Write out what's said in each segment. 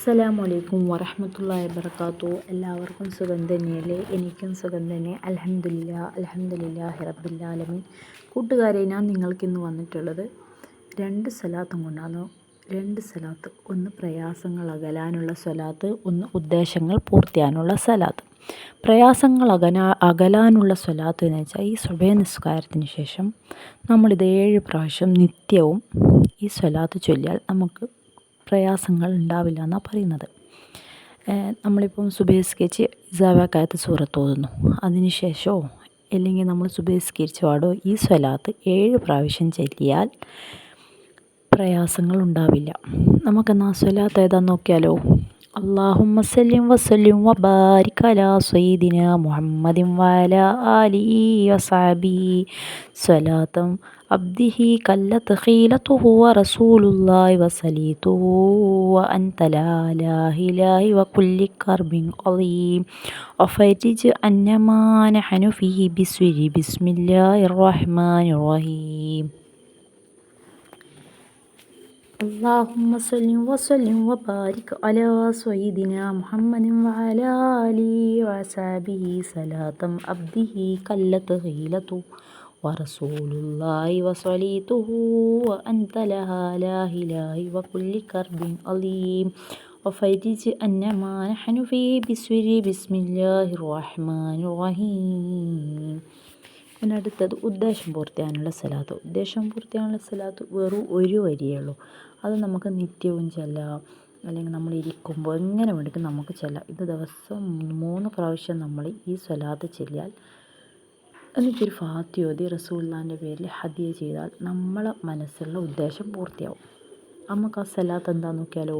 അസ്സലാമലൈക്കും വറഹമത്തല്ലാ വബർക്കാത്തു എല്ലാവർക്കും സുഖം തന്നെയല്ലേ? എനിക്കും സുഖം തന്നെ. അലഹമില്ല അലഹമില്ല ഹിറബില്ലാലമീൻ കൂട്ടുകാരെ ഞാൻ നിങ്ങൾക്കിന്ന് വന്നിട്ടുള്ളത് രണ്ട് സലാത്തും കൊണ്ടാണ്. രണ്ട് സലാത്ത്. ഒന്ന് പ്രയാസങ്ങൾ അകലാനുള്ള സ്വലാത്ത് ഒന്ന് ഉദ്ദേശങ്ങൾ പൂർത്തിയാനുള്ള സലാത്ത്. പ്രയാസങ്ങൾ അകനാ അകലാനുള്ള സ്വലാത്ത് എന്ന് വെച്ചാൽ ഈ സുബേ നിസ്കാരത്തിന് ശേഷം നമ്മളിത് ഏഴ് പ്രാവശ്യം നിത്യവും ഈ സ്വലാത്ത് ചൊല്ലിയാൽ നമുക്ക് പ്രയാസങ്ങൾ ഉണ്ടാവില്ല എന്നാണ് പറയുന്നത്. നമ്മളിപ്പം സുബേസ്കരിച്ച് ഇസാവാക്കായത്ത് സൂറത്ത് ഓതുന്നു. അതിന് ശേഷമോ അല്ലെങ്കിൽ നമ്മൾ സുബേസ്കരിച്ച് പാടോ ഈ സ്വലാത്ത് ഏഴ് പ്രാവശ്യം ചൊല്ലിയാൽ പ്രയാസങ്ങൾ ഉണ്ടാവില്ല. നമുക്കെന്നാ സ്വലാത്ത് ഏതാന്ന് നോക്കിയാലോ? اللهم صل وسلم وبارك على سيدنا محمد وعلى آله وصحبه. صلاة عبده كلت خيلته ورسول الله وصليته. وأنت لا إله إله وكل كرب عظيم. وفرج أن ما نحن فيه بسر. بسم الله الرحمن الرحيم. اللهم صل وسلم وبارك على سيدنا محمد وعلى آله وصحبه صلاة عبده كلت غيلته ورسول الله وصليته وأنت لها لا إله وكل كرب عظيم وفرج أن ما نحن فيه بسر بسم الله الرحمن الرحيم പിന്നെ അടുത്തത് ഉദ്ദേശം പൂർത്തിയാനുള്ള സ്ഥലത്ത് ഉദ്ദേശം പൂർത്തിയാനുള്ള സ്ഥലത്ത് വെറും ഒരു വരിയേ ഉള്ളൂ അത് നമുക്ക് നിത്യവും ചെല്ലാം അല്ലെങ്കിൽ നമ്മൾ ഇരിക്കുമ്പോൾ എങ്ങനെ വേണമെങ്കിലും നമുക്ക് ചെല്ലാം. ഇത് ദിവസം മൂന്ന് പ്രാവശ്യം നമ്മൾ ഈ സ്വലാത്ത് ചെല്ലിയാൽ എന്നിട്ടൊരു ഫാത്തിയോതി റസൂല്ലാന്റെ പേരിൽ ഹദിയ ചെയ്താൽ നമ്മളെ മനസ്സിലുള്ള ഉദ്ദേശം പൂർത്തിയാവും. നമുക്ക് ആ സ്വലാത്ത് എന്താണെന്ന് നോക്കിയാലോ?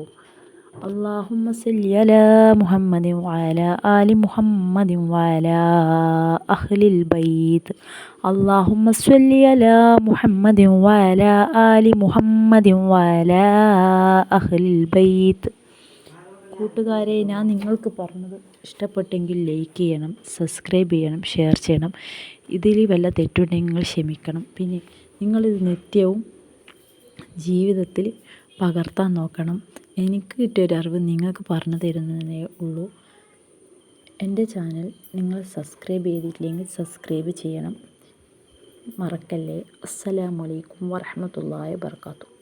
اللهم صل على محمد وعلى آل محمد وعلى أهل البيت اللهم صل على محمد وعلى آل محمد وعلى أهل البيت കൂട്ടുകാരെ ഞാൻ നിങ്ങൾക്ക് പറഞ്ഞത് ഇഷ്ടപ്പെട്ടെങ്കിൽ ലൈക്ക് ചെയ്യണം സബ്സ്ക്രൈബ് ചെയ്യണം ഷെയർ ചെയ്യണം ഇതിൽ വല്ല തെറ്റുണ്ടെങ്കിൽ നിങ്ങൾ ക്ഷമിക്കണം പിന്നെ നിങ്ങളിത് നിത്യവും ജീവിതത്തിൽ പകർത്താൻ നോക്കണം എനിക്ക് കിട്ടിയൊരു അറിവ് നിങ്ങൾക്ക് പറഞ്ഞു തരുന്നതേ ഉള്ളൂ. എന്റെ ചാനൽ നിങ്ങൾ സബ്സ്ക്രൈബ് ചെയ്തിട്ടില്ലെങ്കിൽ സബ്സ്ക്രൈബ് ചെയ്യണം. മറക്കല്ലേ. അസ്സലാമലൈക്കും വറഹമത്തല്ലാ വർക്കാത്തു